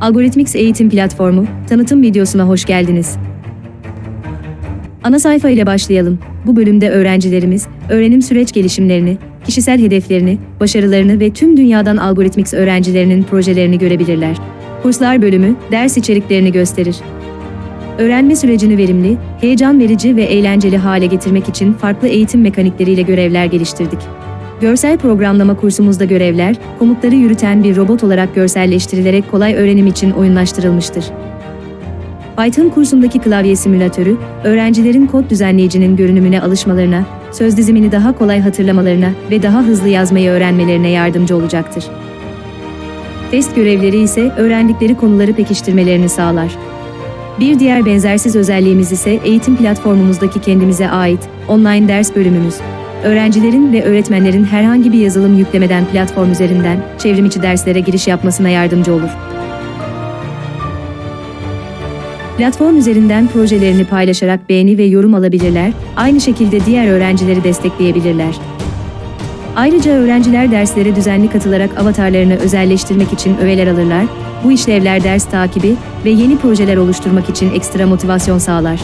Algorithmics Eğitim Platformu tanıtım videosuna hoş geldiniz. Ana sayfa ile başlayalım. Bu bölümde öğrencilerimiz öğrenim süreç gelişimlerini, kişisel hedeflerini, başarılarını ve tüm dünyadan Algorithmics öğrencilerinin projelerini görebilirler. Kurslar bölümü ders içeriklerini gösterir. Öğrenme sürecini verimli, heyecan verici ve eğlenceli hale getirmek için farklı eğitim mekanikleriyle görevler geliştirdik. Görsel programlama kursumuzda görevler, komutları yürüten bir robot olarak görselleştirilerek kolay öğrenim için oyunlaştırılmıştır. Python kursundaki klavye simülatörü, öğrencilerin kod düzenleyicinin görünümüne alışmalarına, söz dizimini daha kolay hatırlamalarına ve daha hızlı yazmayı öğrenmelerine yardımcı olacaktır. Test görevleri ise öğrendikleri konuları pekiştirmelerini sağlar. Bir diğer benzersiz özelliğimiz ise eğitim platformumuzdaki kendimize ait online ders bölümümüz. Öğrencilerin ve öğretmenlerin herhangi bir yazılım yüklemeden platform üzerinden çevrimiçi derslere giriş yapmasına yardımcı olur. Platform üzerinden projelerini paylaşarak beğeni ve yorum alabilirler, aynı şekilde diğer öğrencileri destekleyebilirler. Ayrıca öğrenciler derslere düzenli katılarak avatarlarını özelleştirmek için öğeler alırlar, bu işlevler ders takibi ve yeni projeler oluşturmak için ekstra motivasyon sağlar.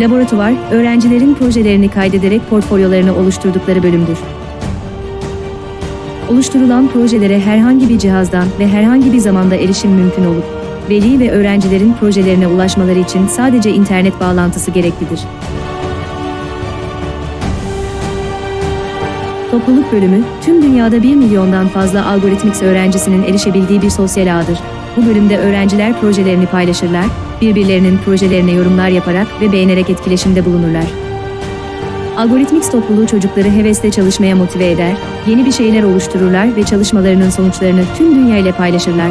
Laboratuvar, öğrencilerin projelerini kaydederek portfolyolarını oluşturdukları bölümdür. Oluşturulan projelere herhangi bir cihazdan ve herhangi bir zamanda erişim mümkün olup, veli ve öğrencilerin projelerine ulaşmaları için sadece internet bağlantısı gereklidir. Topluluk bölümü, tüm dünyada 1 milyondan fazla Algorithmics öğrencisinin erişebildiği bir sosyal ağdır. Bu bölümde öğrenciler projelerini paylaşırlar, birbirlerinin projelerine yorumlar yaparak ve beğenerek etkileşimde bulunurlar. Algorithmics topluluğu çocukları hevesle çalışmaya motive eder, yeni bir şeyler oluştururlar ve çalışmalarının sonuçlarını tüm dünya ile paylaşırlar.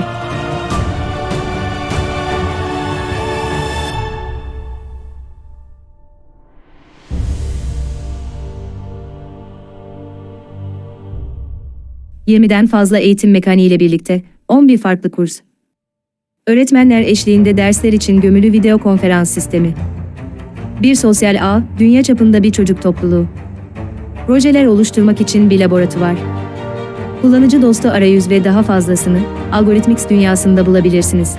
...20'den fazla eğitim mekaniği ile birlikte 11 farklı kurs. Öğretmenler eşliğinde dersler için gömülü video konferans sistemi. Bir sosyal ağ, dünya çapında bir çocuk topluluğu. Projeler oluşturmak için bir laboratuvar. Kullanıcı dostu arayüz ve daha fazlasını Algorithmics dünyasında bulabilirsiniz.